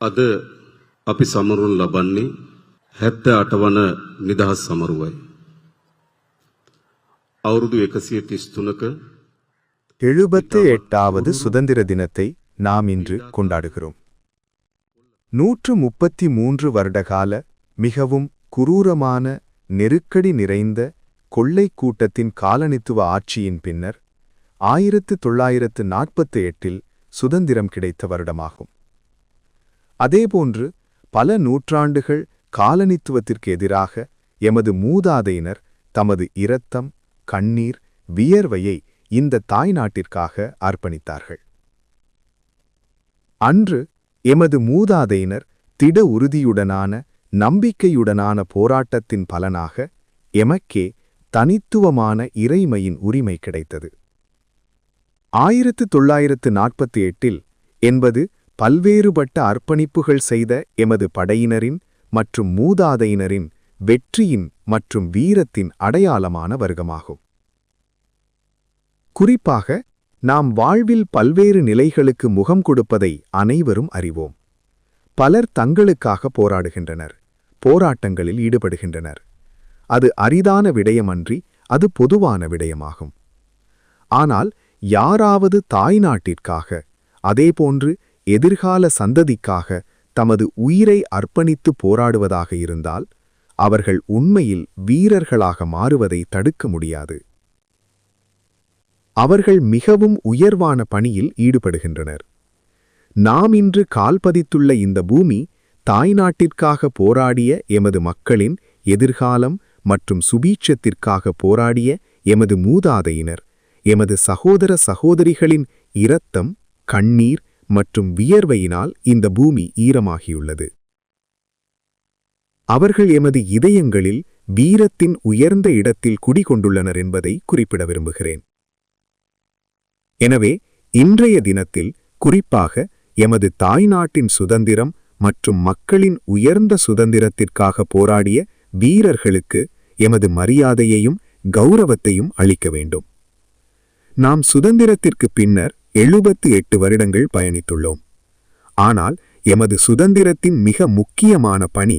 අද අපි සමරුන් ලබන්නේ හැත්ත අටවන නිදහස් සමරුවයි. අවුරුදු එකසිය තිස්තුනක எழுபத்து எட்டாவது சுதந்திர தினத்தை நாம் இன்று கொண்டாடுகிறோம் நூற்று முப்பத்தி மூன்று வருடகால மிகவும் குரூரமான நெருக்கடி நிறைந்த கொள்ளை கூட்டத்தின் காலனித்துவ ஆட்சியின் பின்னர் ஆயிரத்து தொள்ளாயிரத்து நாற்பத்து எட்டில் சுதந்திரம் கிடைத்த வருடமாகும் அதேபோன்று பல நூற்றாண்டுகள் காலனித்துவத்திற்கு எதிராக எமது மூதாதையினர் தமது இரத்தம் கண்ணீர் வியர்வையை இந்த தாய்நாட்டிற்காக அர்ப்பணித்தார்கள். அன்று எமது மூதாதையினர் திட உறுதியுடனான நம்பிக்கையுடனான போராட்டத்தின் பலனாக எமக்கே தனித்துவமான இறைமையின் உரிமை கிடைத்தது. ஆயிரத்து தொள்ளாயிரத்து நாற்பத்தி எட்டில் என்பது பல்வேறுபட்ட அர்ப்பணிப்புகள் செய்த எமது படையினரின் மற்றும் மூதாதையினரின் வெற்றியின் மற்றும் வீரத்தின் அடையாளமான வர்க்கமாகும் குறிப்பாக நாம் வாழ்வில் பல்வேறு நிலைகளுக்கு முகம் கொடுப்பதை அனைவரும் அறிவோம். பலர் தங்களுக்காக போராடுகின்றனர் போராட்டங்களில் ஈடுபடுகின்றனர். அது அரிதான விடயமன்றி அது பொதுவான விடயமாகும். ஆனால் யாராவது தாய்நாட்டிற்காக அதேபோன்று எதிர்கால சந்ததிக்காக தமது உயிரை அர்ப்பணித்து போராடுவதாக இருந்தால் அவர்கள் உண்மையில் வீரர்களாக மாறுவதை தடுக்க முடியாது. அவர்கள் மிகவும் உயர்வான பணியில் ஈடுபடுகின்றனர். நாம் இன்று கால்பதித்துள்ள இந்த பூமி தாய்நாட்டிற்காக போராடிய எமது மக்களின் எதிர்காலம் மற்றும் சுபீட்சத்திற்காக போராடிய எமது மூதாதையினர் எமது சகோதர சகோதரிகளின் இரத்தம் கண்ணீர் மற்றும் வியர்வையினால் இந்த பூமி ஈரமாகியுள்ளது. அவர்கள் எமது இதயங்களில் வீரத்தின் உயர்ந்த இடத்தில் குடிகொண்டுள்ளனர் என்பதை குறிப்பிட விரும்புகிறேன். எனவே இன்றைய தினத்தில் குறிப்பாக எமது தாய்நாட்டின் சுதந்திரம் மற்றும் மக்களின் உயர்ந்த சுதந்திரத்திற்காக போராடிய வீரர்களுக்கு எமது மரியாதையையும் கௌரவத்தையும் அளிக்க வேண்டும். நாம் சுதந்திரத்திற்கு பின்னர் எழுபத்து எட்டு வருடங்கள் பயணித்துள்ளோம். ஆனால் எமது சுதந்திரத்தின் மிக முக்கியமான பணி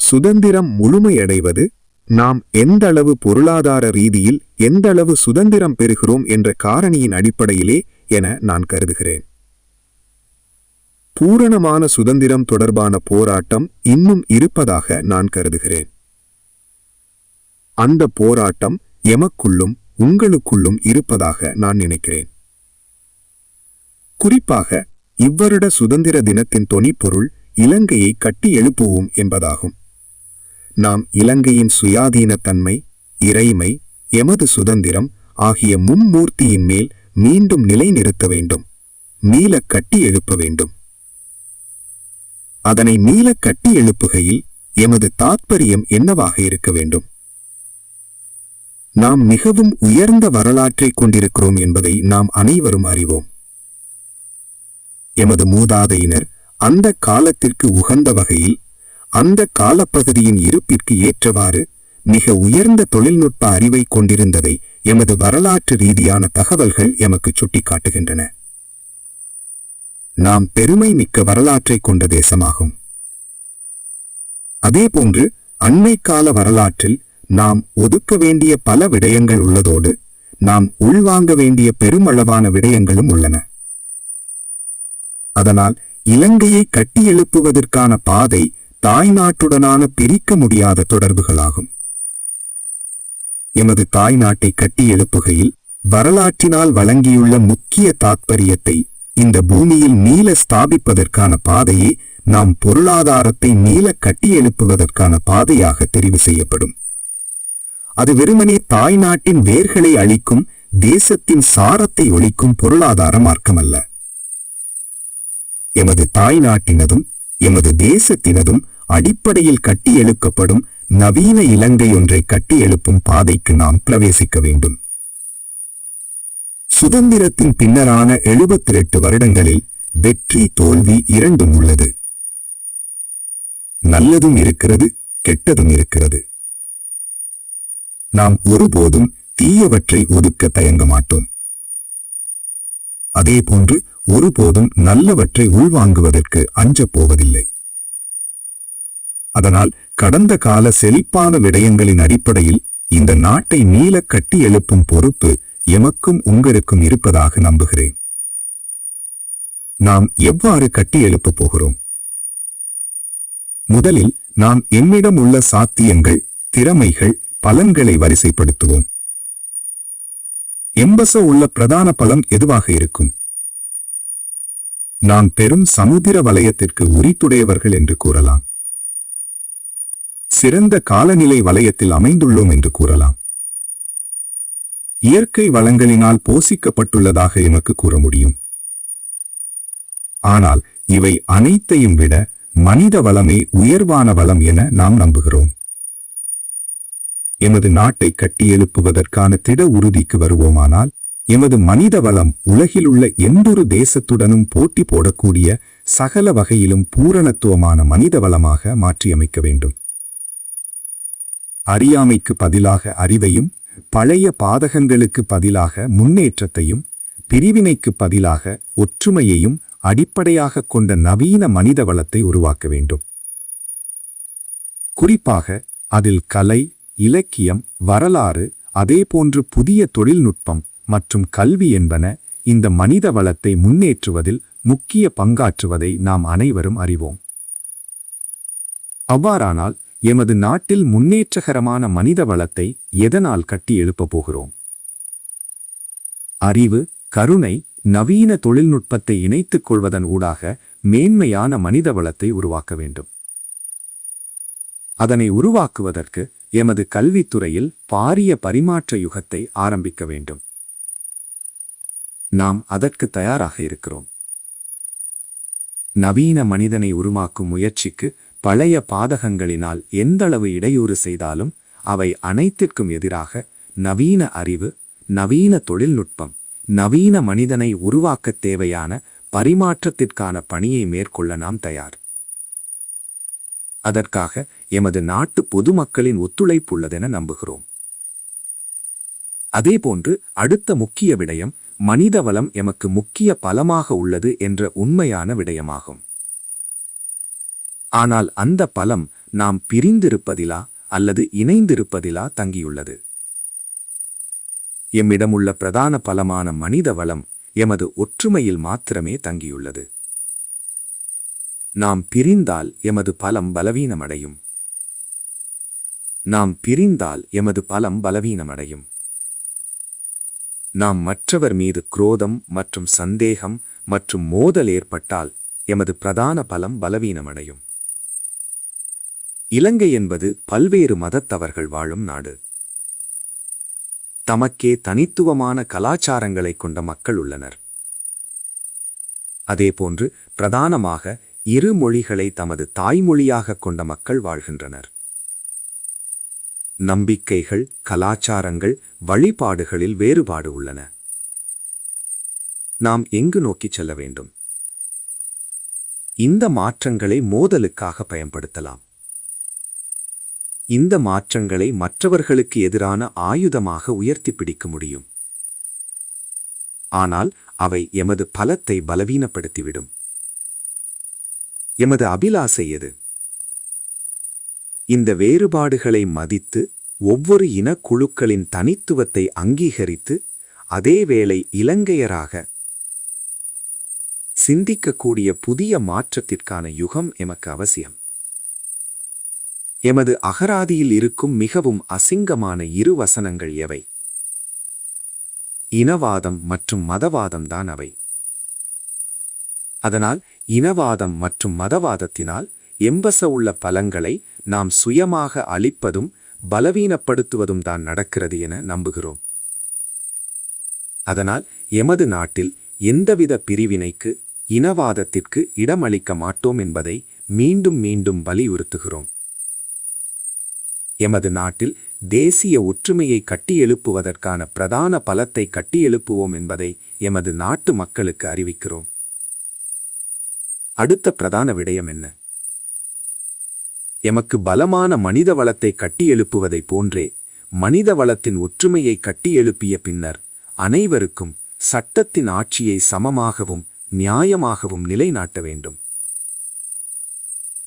சுதந்திரம் முழுமையடைவது நாம் எந்தளவு பொருளாதார ரீதியில் எந்தளவு சுதந்திரம் பெறுகிறோம் என்ற காரணியின் அடிப்படையிலே என நான் கருதுகிறேன். பூரணமான சுதந்திரம் தொடர்பான போராட்டம் இன்னும் இருப்பதாக நான் கருதுகிறேன். அந்த போராட்டம் எமக்குள்ளும் உங்களுக்குள்ளும் இருப்பதாக நான் நினைக்கிறேன். குறிப்பாக இவ்வருட சுதந்திர தினத்தின் தொனிப்பொருள் இலங்கையை கட்டி எழுப்புவோம் என்பதாகும். நாம் இலங்கையின் சுயாதீனத்தன்மை இறைமை எமது சுதந்திரம் ஆகிய மும்மூர்த்தியின் மேல் மீண்டும் நிலைநிறுத்த வேண்டும். மீள கட்டி எழுப்ப வேண்டும். அதனை மீள கட்டி எழுப்புகையில் எமது தாத்பரியம் என்னவாக இருக்க வேண்டும்? நாம் மிகவும் உயர்ந்த வரலாற்றை கொண்டிருக்கிறோம் என்பதை நாம் அனைவரும் அறிவோம். எமது மூதாதையினர் அந்த காலத்திற்கு உகந்த வகையில் அந்த காலப்பகுதியின் இருப்பிற்கு ஏற்றவாறு மிக உயர்ந்த தொழில்நுட்ப அறிவை கொண்டிருந்ததை எமது வரலாற்று ரீதியான தகவல்கள் எமக்கு சுட்டிக்காட்டுகின்றன. நாம் பெருமை மிக்க வரலாற்றை கொண்ட தேசமாகும். அதேபோன்று அண்மை கால வரலாற்றில் நாம் ஒதுக்க வேண்டிய பல விடயங்கள் உள்ளதோடு நாம் உள்வாங்க வேண்டிய பெருமளவான விடயங்களும் உள்ளன. அதனால் இலங்கையை கட்டியெழுப்புவதற்கான பாதை தாய்நாட்டுடனான பிரிக்க முடியாத தொடர்புகளாகும். எமது தாய்நாட்டை கட்டியெழுப்புகையில் வரலாற்றினால் வழங்கியுள்ள முக்கிய தாத்பரியத்தை இந்த பூமியில் மீள ஸ்தாபிப்பதற்கான பாதையே நாம் பொருளாதாரத்தை மீள கட்டியெழுப்புவதற்கான பாதையாக தெரிவு செய்யப்படும். அது வெறுமனே தாய்நாட்டின் வேர்களை அழிக்கும் தேசத்தின் சாரத்தை ஒழிக்கும் பொருளாதார மார்க்கமல்ல. எமது தாய் நாட்டினதும் எமது தேசத்தினதும் அடிப்படையில் கட்டியெழுக்கப்படும் நவீன இலங்கை ஒன்றை கட்டியெழுப்பும் பாதைக்கு நாம் பிரவேசிக்க வேண்டும். சுதந்திரத்தின் பின்னரான எழுபத்தி எட்டு வருடங்களில் வெற்றி தோல்வி இரண்டும் உள்ளது. நல்லதும் இருக்கிறது கெட்டதும் இருக்கிறது. நாம் ஒருபோதும் தீயவற்றை ஒதுக்க தயங்க மாட்டோம். அதேபோன்று ஒருபோதும் நல்லவற்றை உள்வாங்குவதற்கு அஞ்சப் போவதில்லை. அதனால் கடந்த கால செழிப்பான விடயங்களின் அடிப்படையில் இந்த நாட்டை மீள கட்டி எழுப்பும் பொறுப்பு எமக்கும் உங்களுக்கும் இருப்பதாக நம்புகிறேன். நாம் எவ்வாறு கட்டி எழுப்பப் போகிறோம்? முதலில் நாம் எம்மிடம் உள்ள சாத்தியங்கள் திறமைகள் பலன்களை வரிசைப்படுத்துவோம். எம்பச உள்ள பிரதான பலம் எதுவாக இருக்கும்? நாம் பெரும் சமுத்திர வலயத்திற்கு உரித்துடையவர்கள் என்று கூறலாம். சிறந்த காலநிலை வலயத்தில் அமைந்துள்ளோம் என்று கூறலாம். இயற்கை வளங்களினால் போசிக்கப்பட்டுள்ளதாக எமக்கு கூற முடியும். ஆனால் இவை அனைத்தையும் விட மனித வளமே உயர்வான வளம் என நாம் நம்புகிறோம். எமது நாட்டை கட்டியெழுப்புவதற்கான திட உறுதிக்கு வருவோமானால் எமது மனித வளம் உலகிலுள்ள எந்தொரு தேசத்துடனும் போட்டி போடக்கூடிய சகல வகையிலும் பூரணத்துவமான மனித வளமாக மாற்றியமைக்க வேண்டும். அறியாமைக்கு பதிலாக அறிவையும் பழைய பாதகங்களுக்கு பதிலாக முன்னேற்றத்தையும் பிரிவினைக்கு பதிலாக ஒற்றுமையையும் அடிப்படையாக கொண்ட நவீன மனித வளத்தை உருவாக்க வேண்டும். குறிப்பாக அதில் கலை இலக்கியம் வரலாறு அதேபோன்று புதிய தொழில்நுட்பம் மற்றும் கல்வி என்பன இந்த மனித வளத்தை முன்னேற்றுவதில் முக்கிய பங்காற்றுவதை நாம் அனைவரும் அறிவோம். அவ்வாறானால் எமது நாட்டில் முன்னேற்றகரமான மனித வளத்தை எதனால் கட்டி எழுப்பப் போகிறோம்? அறிவு கருணை நவீன தொழில்நுட்பத்தை இணைத்துக் கொள்வதன் ஊடாக மேன்மையான மனித வளத்தை உருவாக்க வேண்டும். அதனை உருவாக்குவதற்கு எமது கல்வித்துறையில் பாரிய பரிமாற்ற யுகத்தை ஆரம்பிக்க வேண்டும். நாம் அதற்கு தயாராக இருக்கிறோம். நவீன மனிதனை உருவாக்கும் முயற்சிக்கு பழைய பாதகங்களினால் எந்தளவு இடையூறு செய்தாலும் அவை அனைத்திற்கும் எதிராக நவீன அறிவு நவீன தொழில்நுட்பம் நவீன மனிதனை உருவாக்க தேவையான பரிமாற்றத்திற்கான பணியை மேற்கொள்ள நாம் தயார். அதற்காக எமது நாட்டு பொதுமக்களின் ஒத்துழைப்பு உள்ளதென நம்புகிறோம். அதேபோன்று அடுத்த முக்கிய விடயம் மனித வளம் எமக்கு முக்கிய பலமாக உள்ளது என்ற உண்மையான விடயமாகும். ஆனால் அந்த பலம் நாம் பிரிந்திருப்பதிலா அல்லது இணைந்திருப்பதிலா தங்கியுள்ளது. எம்மிடமுள்ள பிரதான பலமான மனித வளம் எமது ஒற்றுமையில் மாத்திரமே தங்கியுள்ளது. நாம் பிரிந்தால் எமது பலம் பலவீனமடையும். நாம் பிரிந்தால் எமது பலம் பலவீனமடையும். நாம் மற்றவர் மீது குரோதம் மற்றும் சந்தேகம் மற்றும் மோதல் ஏற்பட்டால் எமது பிரதான பலம் பலவீனமடையும். இலங்கை என்பது பல்வேறு மதத்தவர்கள் வாழும் நாடு. தமக்கே தனித்துவமான கலாச்சாரங்களை கொண்ட மக்கள் உள்ளனர். அதேபோன்று பிரதானமாக இரு மொழிகளை தமது தாய்மொழியாக கொண்ட மக்கள் வாழ்கின்றனர். நம்பிக்கைகள் கலாச்சாரங்கள் வழிபாடுகளில் வேறுபாடு உள்ளன. நாம் எங்கு நோக்கிச் செல்ல வேண்டும்? இந்த மாற்றங்களை மோதலுக்காக பயன்படுத்தலாம். இந்த மாற்றங்களை மற்றவர்களுக்கு எதிரான ஆயுதமாக உயர்த்தி பிடிக்க முடியும். ஆனால் அவை எமது பலத்தை பலவீனப்படுத்திவிடும். எமது அபிலாசை எது? இந்த வேறுபாடுகளை மதித்து ஒவ்வொரு இனக்குழுக்களின் தனித்துவத்தை அங்கீகரித்து அதேவேளை இலங்கையராக சிந்திக்கக்கூடிய புதிய மாற்றத்திற்கான யுகம் எமக்கு அவசியம். எமது அகராதியில் இருக்கும் மிகவும் அசிங்கமான இரு வசனங்கள் எவை? இனவாதம் மற்றும் மதவாதம் தான் அவை. அதனால் இனவாதம் மற்றும் மதவாதத்தினால் எம்பச உள்ள பலங்களை நாம் சுயமாக அழிப்பதும் பலவீனப்படுத்துவதும் தான் நடக்கிறது என நம்புகிறோம். அதனால் எமது நாட்டில் எந்தவித பிரிவினைக்கு இனவாதத்திற்கு இடமளிக்க மாட்டோம் என்பதை மீண்டும் மீண்டும் வலியுறுத்துகிறோம். எமது நாட்டில் தேசிய ஒற்றுமையை கட்டியெழுப்புவதற்கான பிரதான பலத்தை கட்டியெழுப்புவோம் என்பதை எமது நாட்டு மக்களுக்கு அறிவிக்கிறோம். அடுத்த பிரதான விடயம் என்ன? எமக்கு பலமான மனித வளத்தை கட்டியெழுப்புவதைப் போன்றே மனித வளத்தின் ஒற்றுமையை கட்டியெழுப்பிய பின்னர் அனைவருக்கும் சட்டத்தின் ஆட்சியை சமமாகவும் நியாயமாகவும் நிலைநாட்ட வேண்டும்.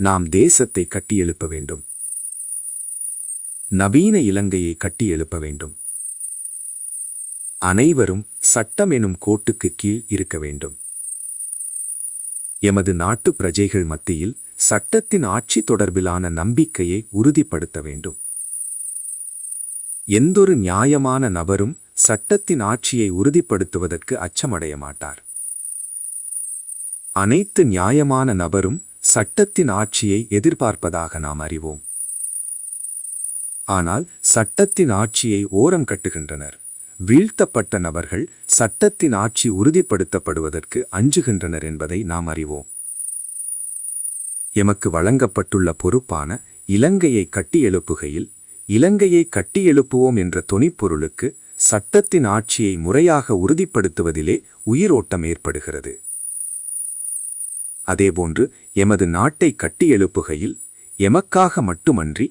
நாம் தேசத்தை கட்டியெழுப்ப வேண்டும். நவீன இலங்கையை கட்டியெழுப்ப வேண்டும். அனைவரும் சட்டம் எனும் கோட்டுக்கு கீழ் இருக்க வேண்டும். எமது நாட்டு பிரஜைகள் மத்தியில் சட்டத்தின் ஆட்சி தொடர்பிலான நம்பிக்கையை உறுதிப்படுத்த வேண்டும். எந்தொரு நியாயமான நபரும் சட்டத்தின் ஆட்சியை உறுதிப்படுத்துவதற்கு அச்சமடைய மாட்டார். அனைத்து நியாயமான நபரும் சட்டத்தின் ஆட்சியை எதிர்பார்ப்பதாக நாம் அறிவோம். ஆனால் சட்டத்தின் ஆட்சியை ஓரம் கட்டுகின்றனர். வீழ்த்தப்பட்ட நபர்கள் சட்டத்தின் ஆட்சி உறுதிப்படுத்தப்படுவதற்கு அஞ்சுகின்றனர் என்பதை நாம் அறிவோம். எமக்கு வழங்கப்பட்டுள்ள பொறுப்பான இலங்கையை கட்டியெழுப்புகையில் இலங்கையை கட்டியெழுப்புவோம் என்ற தொனிப்பொருளுக்கு சட்டத்தின் ஆட்சியை முறையாக உறுதிப்படுத்துவதிலே உயிரோட்டம் ஏற்படுகிறது. அதேபோன்று எமது நாட்டை கட்டியெழுப்புகையில் எமக்காக மட்டுமன்றி